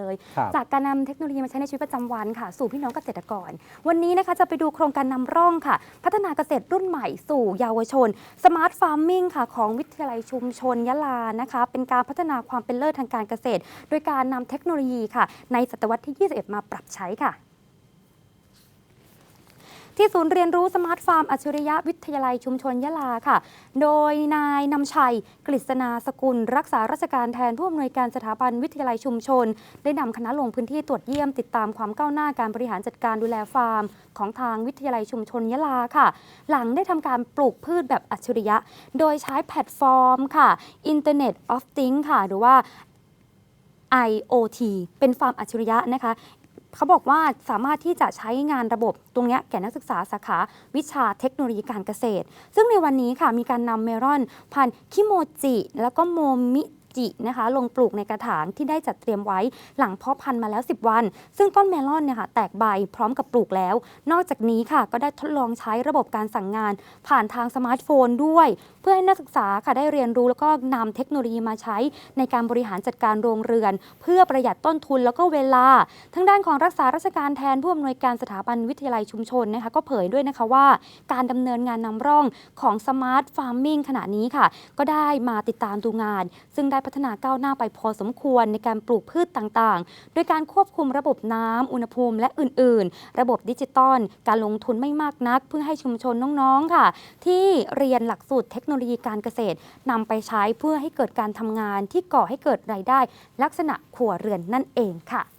เลย ครับจากการนำเทคโนโลยีมาใช้ในชีวิตประจำวันค่ะ สู่พี่น้องเกษตรกร วันนี้นะคะจะไปดูโครงการนำร่องค่ะ พัฒนาเกษตรรุ่นใหม่สู่เยาวชนสมาร์ทฟาร์มมิ่งค่ะ ของวิทยาลัยชุมชนยะลานะคะ เป็นการพัฒนาความเป็นเลิศทางการเกษตร โดยการนำเทคโนโลยีค่ะ ในศตวรรษที่ 21 มาปรับใช้ค่ะ ที่ศูนย์เรียนรู้สมาร์ทฟาร์มอัจฉริยะวิทยาลัยชุมชนยะลาค่ะ โดยนายนำชัย กฤษณาสกุล รักษาราชการแทนผู้อำนวยการสถาบันวิทยาลัยชุมชน ได้นำคณะลงพื้นที่ตรวจเยี่ยมติดตามความก้าวหน้าการบริหารจัดการดูแลฟาร์ม ของทางวิทยาลัยชุมชนยะลาค่ะ หลังได้ทำการปลูกพืชแบบอัจฉริยะ โดยใช้แพลตฟอร์มค่ะ Internet of Things ค่ะ หรือว่า IoT เป็นฟาร์มอัจฉริยะนะคะ เขาบอกว่าสามารถที่จะใช้งานระบบตรงนี้แก่นักศึกษาสาขาวิชาเทคโนโลยีการเกษตร ซึ่งในวันนี้ค่ะมีการนำเมลอนพันธุ์คิโมจิ แล้วก็โมมิ จินะคะลงปลูกในกระถางที่ได้จัดเตรียมไว้หลังเพาะพันธุ์มาแล้ว 10 วัน ซึ่งต้นเมลอนเนี่ยค่ะแตกใบพร้อมกับปลูกแล้ว นอกจากนี้ค่ะก็ได้ทดลองใช้ระบบการสั่งงาน ผ่านทางสมาร์ทโฟนด้วย เพื่อให้นักศึกษาค่ะได้เรียนรู้แล้วก็นำเทคโนโลยีมาใช้ในการบริหารจัดการโรงเรือน เพื่อประหยัดต้นทุนแล้วก็เวลา ทั้งด้านของรักษาราชการแทนผู้อำนวยการสถาบันวิทยาลัยชุมชนนะคะก็เผยด้วยนะคะว่า การดำเนินงานนำร่องของสมาร์ทฟาร์มมิ่งขณะนี้ค่ะ ก็ได้มาติดตามดูงาน ซึ่งได้พัฒนาก้าวหน้าไปพอสมควรในการปลูกพืชต่างๆ โดยการควบคุมระบบน้ำอุณหภูมิ และอื่น ๆ ระบบดิจิตอล การลงทุนไม่มากนัก เพื่อให้ชุมชนน้องๆค่ะ ที่เรียนหลักสูตรเทคโนโลยีการเกษตรนำไปใช้เพื่อให้เกิดการทำงานที่ก่อให้เกิดรายได้ ลักษณะครัวเรือนนั่นเองค่ะ